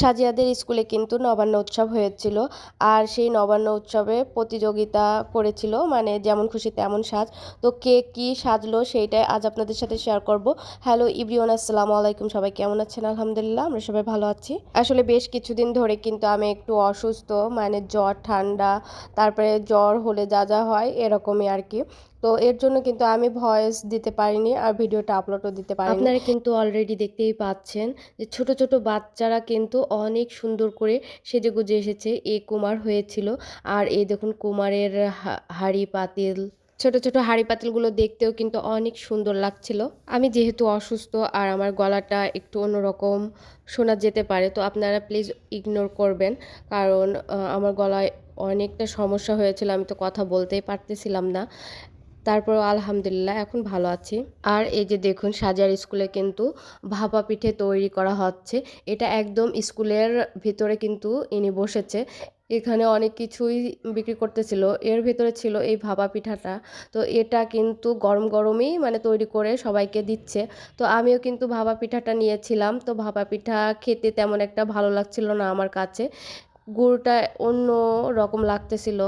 সাজিয়াদের স্কুলে কিন্তু নবান্ন উৎসব হয়েছিল। আর সেই নবান্ন উৎসবে প্রতিযোগিতা করেছিল মানে যেমন খুশি তেমন সাজ। তো কে কি সাজলো সেইটাই আজ আপনাদের সাথে শেয়ার করব। হ্যালো ইব্রিওন আসসালামু আলাইকুম, সবাই কেমন আছেন? আলহামদুলিল্লাহ, আমরা সবাই ভালো আছি। আসলে বেশ কিছুদিন ধরে কিন্তু আমি একটু অসুস্থ মানে জ্বর, ঠান্ডা, তারপরে জ্বর হলে যা যা হয় এরকমই আর কি। তো এর জন্য কিন্তু আমি ভয়েস দিতে পারিনি আর ভিডিওটা আপলোডও দিতে পারিনি। আপনারা কিন্তু অলরেডি দেখতেই পাচ্ছেন যে ছোট ছোট বাচ্চারা কিন্তু অনেক সুন্দর করে সেজে গুজে এসেছে। এ কুমার হয়েছিল আর এই দেখুন কুমারের হাড়ি পাতিল। ছোট ছোট হাড়ি পাতিলগুলো দেখতেও কিন্তু অনেক সুন্দর লাগছিল। আমি যেহেতু অসুস্থ আর আমার গলাটা একটু অন্যরকম শোনা যেতে পারে, তো আপনারা প্লিজ ইগনোর করবেন। কারণ আমার গলায় অনেকটা সমস্যা হয়েছিল, আমি তো কথা বলতেই পারতেছিলাম না। তারপর আলহামদুলিল্লাহ এখন ভালো আছি। আর এই যে দেখুন সাজার স্কুলে কিন্তু ভাপা পিঠে তৈরি করা হচ্ছে। এটা একদম স্কুলের ভিতরে কিন্তু ইনি বসেছে। এখানে অনেক কিছুই বিক্রি করতেছিল। এর ভিতরে ছিল এই ভাপা পিঠাটা। তো এটা কিন্তু গরম গরমই মানে তৈরি করে সবাইকে দিচ্ছে। তো আমিও কিন্তু ভাপা পিঠাটা নিয়েছিলাম। তো ভাপা পিঠা খেতে তেমন একটা ভালো লাগছিল না আমার কাছে। গুড়টা অন্য রকম লাগতেছিল।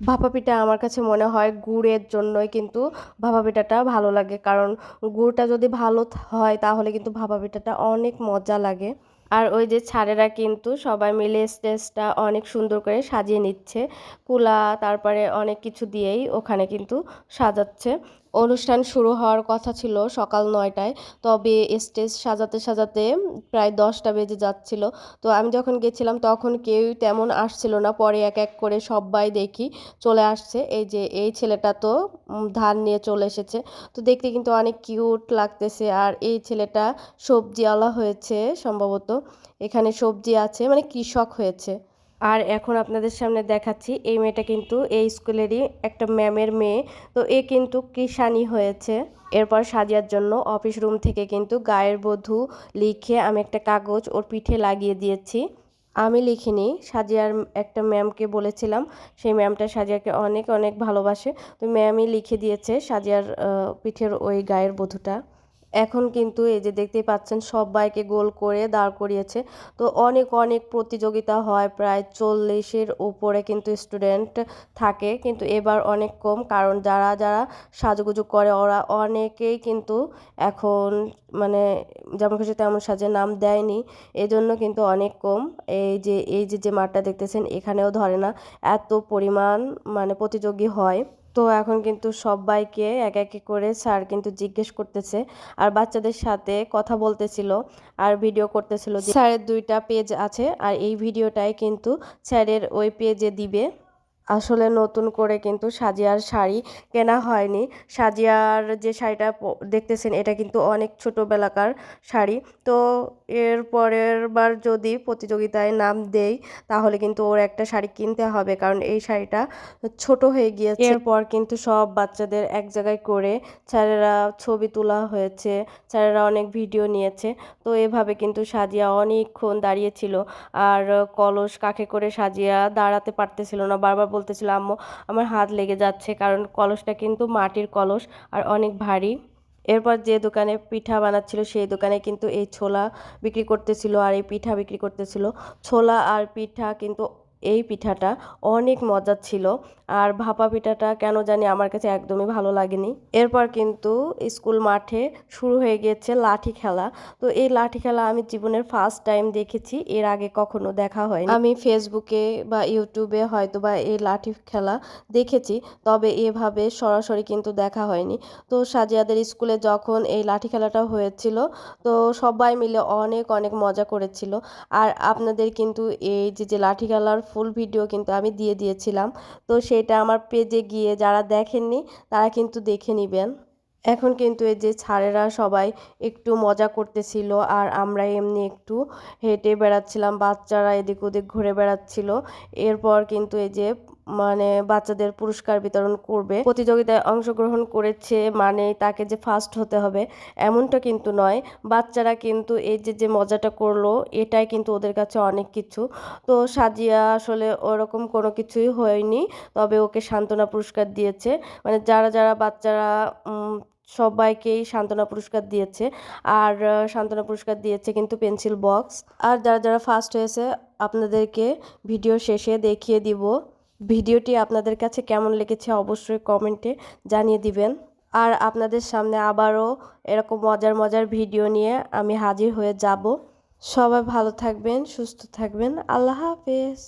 ভাপা পিঠা আমার কাছে মনে হয় গুড়ের জন্যই কিন্তু ভাপা পিঠাটা ভালো লাগে। কারণ গুড়টা যদি ভালো হয় তাহলে কিন্তু ভাপা পিঠাটা অনেক মজা লাগে। আর ওই যে ছাড়েরা কিন্তু সবাই মিলে স্টেজটা অনেক সুন্দর করে সাজিয়ে নিচ্ছে। কুলা, তারপরে অনেক কিছু দিয়েই ওখানে কিন্তু সাজাচ্ছে। অনুষ্ঠান শুরু হওয়ার কথা ছিল সকাল নয়টায়। তবে স্টেজ সাজাতে সাজাতে প্রায় দশটা বেজে যাচ্ছিল। তো আমি যখন গেছিলাম তখন কেউ তেমন আসছিল না। পরে এক এক করে সবাই দেখি চলে আসছে। এই যে এই ছেলেটা তো ধান নিয়ে চলে এসেছে। তো দেখতে কিন্তু অনেক কিউট লাগতেছে। আর এই ছেলেটা সবজিওয়ালা হয়েছে সম্ভবত। এখানে সবজি আছে মানে কৃষক হয়েছে। আর এখন আপনাদের সামনে দেখাচ্ছি, এই মেয়েটা কিন্তু এই স্কুলেরই একটা ম্যামের মেয়ে। তো এ কিন্তু কৃষানি হয়েছে। এরপর সাজিয়ার জন্য অফিস রুম থেকে কিন্তু গায়ের বধূ লিখে আমি একটা কাগজ ওর পিঠে লাগিয়ে দিয়েছি। আমি লিখিনি, সাজিয়ার একটা ম্যামকে বলেছিলাম। সেই ম্যামটা সাজিয়াকে অনেক অনেক ভালোবাসে। তো ম্যামই লিখে দিয়েছে সাজিয়ার পিঠের ওই গায়ের বধূটা। এখন কিন্তু এই যে দেখতেই পাচ্ছেন সবাইকে গোল করে দাঁড় করিয়েছে। তো অনেক অনেক প্রতিযোগিতা হয়, প্রায় চল্লিশের উপরে কিন্তু স্টুডেন্ট থাকে। কিন্তু এবার অনেক কম, কারণ যারা যারা সাজুগুজু করে, ওরা অনেকেই কিন্তু এখন মানে যেমন খুশি তেমন সাজে নাম দেয়নি। এজন্য কিন্তু অনেক কম। এই যে এই যে যে মাঠটা দেখতেছেন, এখানেও ধরে না, এত পরিমাণ মানে প্রতিযোগী হয়। তো এখন কিন্তু সবাইকে এক একে করে স্যার কিন্তু জিজ্ঞেস করতেছে আর বাচ্চাদের সাথে কথা বলতেছিল আর ভিডিও করতেছিল স্যারের দুইটা পেজ আছে আর এই ভিডিওটাই কিন্তু স্যারের ওই পেজে দিবে। আসলে নতুন করে কিন্তু সাজিয়ার শাড়ি কেনা হয়নি। সাজিয়ার যে শাড়িটা দেখতেছেন এটা কিন্তু অনেক ছোটোবেলাকার শাড়ি। তো এর পরের বার যদি প্রতিযোগিতায় নাম দেই, তাহলে কিন্তু ওর একটা শাড়ি কিনতে হবে। কারণ এই শাড়িটা ছোট হয়ে গিয়েছে। এরপর কিন্তু সব বাচ্চাদের এক জায়গায় করে স্যারেরা ছবি তোলা হয়েছে, স্যারেরা অনেক ভিডিও নিয়েছে। তো এভাবে কিন্তু সাজিয়া অনেকক্ষণ দাঁড়িয়েছিল আর কলস কাকে করে সাজিয়া দাঁড়াতে পারতেছিল না। বারবার বলতেছিল, আম্মু, আমার হাত লেগে যাচ্ছে, কারণ কলসটা কিন্তু মাটির কলস আর অনেক ভারী। এরপর যে দোকানে পিঠা বানাচ্ছিল, সেই দোকানে কিন্তু এই ছোলা বিক্রি করতেছিল আর এই পিঠা বিক্রি করতেছিল। ছোলা আর পিঠা কিন্তু এই পিঠাটা অনেক মজার ছিল। আর ভাপা পিঠাটা কেন জানি আমার কাছে একদমই ভালো লাগেনি। এরপর কিন্তু স্কুল মাঠে শুরু হয়ে গিয়েছে লাঠি খেলা। তো এই লাঠি খেলা আমি জীবনের ফার্স্ট টাইম দেখেছি, এর আগে কখনো দেখা হয়নি। আমি ফেসবুকে বা ইউটিউবে হয়তো বা এই লাঠি খেলা দেখেছি, তবে এভাবে সরাসরি কিন্তু দেখা হয়নি। তো সাজিয়াদের স্কুলে যখন এই লাঠি খেলাটা হয়েছিল, তো সবাই মিলে অনেক অনেক মজা করেছিল। আর আপনাদের কিন্তু এই যে যে লাঠি খেলার ফুল ভিডিও কিন্তু আমি দিয়ে দিয়েছিলাম। তো সেটা আমার পেজে গিয়ে যারা দেখেননি, তারা কিন্তু দেখে নেবেন। এখন কিন্তু এই যে ছাড়েরা সবাই একটু মজা করতেছিল আর আমরা এমনি একটু হেঁটে বেড়াচ্ছিলাম, বাচ্চারা এদিক ওদিক ঘুরে বেড়াচ্ছিল। এরপর কিন্তু এই যে মানে বাচ্চাদের পুরস্কার বিতরণ করবে, প্রতিযোগিতায় অংশগ্রহণ করেছে মানে তাকে যে ফার্স্ট হতে হবে এমনটা কিন্তু নয়। বাচ্চারা কিন্তু এই যে যে মজাটা করল, এটাই কিন্তু ওদের কাছে অনেক কিছু। তো সাজিয়া আসলে ওরকম কোনো কিছুই হয়নি, তবে ওকে সান্ত্বনা পুরস্কার দিয়েছে। মানে যারা যারা বাচ্চারা সবাইকেই সান্ত্বনা পুরস্কার দিয়েছে, আর সান্ত্বনা পুরস্কার দিয়েছে কিন্তু পেন্সিল বক্স। আর যারা যারা ফার্স্ট হয়েছে, আপনাদেরকে ভিডিও শেষে দেখিয়ে দিব। ভিডিওটি আপনাদের কাছে কেমন লেগেছে অবশ্যই কমেন্টে জানিয়ে দিবেন। আর আপনাদের সামনে আবারও এরকম মজার মজার ভিডিও নিয়ে আমি হাজির হয়ে যাব। সবাই ভালো থাকবেন, সুস্থ থাকবেন। আল্লাহ হাফেজ।